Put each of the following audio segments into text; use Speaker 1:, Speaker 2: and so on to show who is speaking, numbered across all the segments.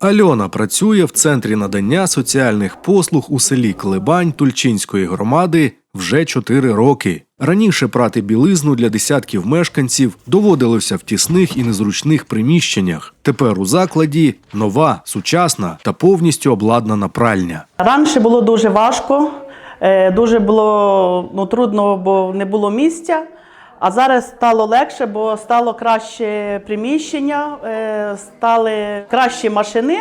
Speaker 1: Альона працює в центрі надання соціальних послуг у селі Клебань Тульчинської громади вже 4 роки. Раніше прати білизну для десятків мешканців доводилося в тісних і незручних приміщеннях. Тепер у закладі нова, сучасна та повністю обладнана пральня.
Speaker 2: Раніше було дуже важко, е, дуже було ну, трудно, бо не було місця. А зараз стало легше, бо стало краще приміщення, е, стали кращі машини.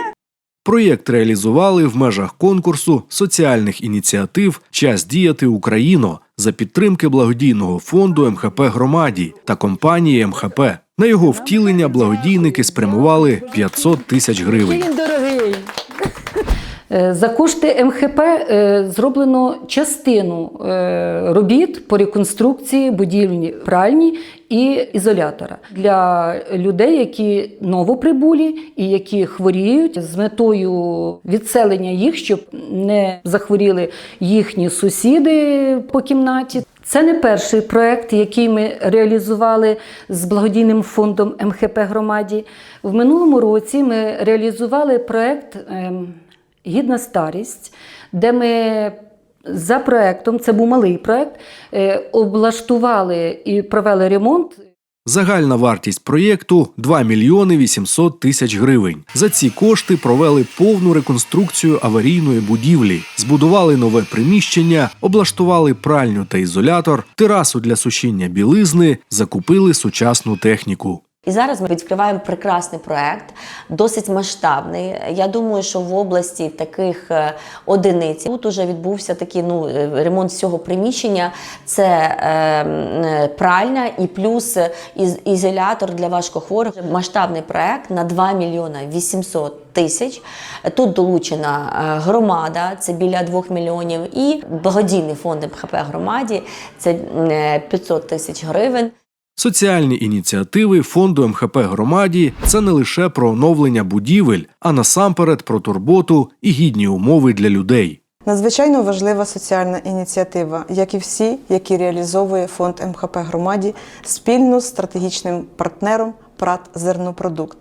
Speaker 1: Проєкт реалізували в межах конкурсу соціальних ініціатив Час діяти Україно за підтримки благодійного фонду МХП громаді та компанії МХП. На його втілення благодійники спрямували 500 тисяч гривень.
Speaker 3: Е, За кошти МХП е, зроблено частину е, робіт по реконструкції будівлі пральні і ізолятора для людей, які новоприбулі і які хворіють з метою відселення їх, щоб не захворіли їхні сусіди по кімнаті. Це не перший проект, який ми реалізували з благодійним фондом МХП громаді. В минулому році ми реалізували проект ем, Гідна старість, де ми за проектом, це був малий проект, е, облаштували і провели ремонт
Speaker 1: Загальна вартість проєкту 2 мільйони 800 тисяч гривень. За ці кошти провели повну реконструкцію аварійної будівлі, збудували нове приміщення, облаштували пральню та ізолятор, терасу для сушіння білизни, закупили сучасну техніку.
Speaker 4: І зараз ми відкриваємо прекрасний проект, досить масштабний. Я думаю, що в області таких е, одиниць тут уже відбувся такий ну е, ремонт всього приміщення. Це е, пральня і плюс із, ізолятор для важкохворих. Масштабний проект на 2 мільйона 800 тисяч. Тут долучена е, громада, це біля 2 мільйонів, і благодійний фонд МХП громаді це м, е, 500 тисяч гривень.
Speaker 1: Соціальні ініціативи фонду МХП громаді це не лише про оновлення будівель, а насамперед про турботу і гідні умови для людей.
Speaker 5: Надзвичайно важлива соціальна ініціатива, як і всі, які реалізовує фонд МХП громаді спільно з стратегічним партнером ПРАТ Зернопродукт.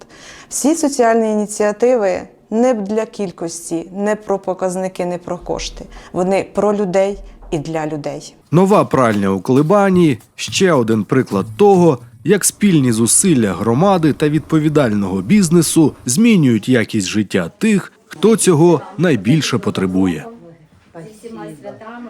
Speaker 5: Всі соціальні ініціативи не для кількості, не про показники, не про кошти. Вони про людей і для людей.
Speaker 1: Нова пральня у Колибані ще один приклад того, як спільні зусилля громади та відповідального бізнесу змінюють якість життя тих, хто цього найбільше потребує.
Speaker 6: Зі всіма святами.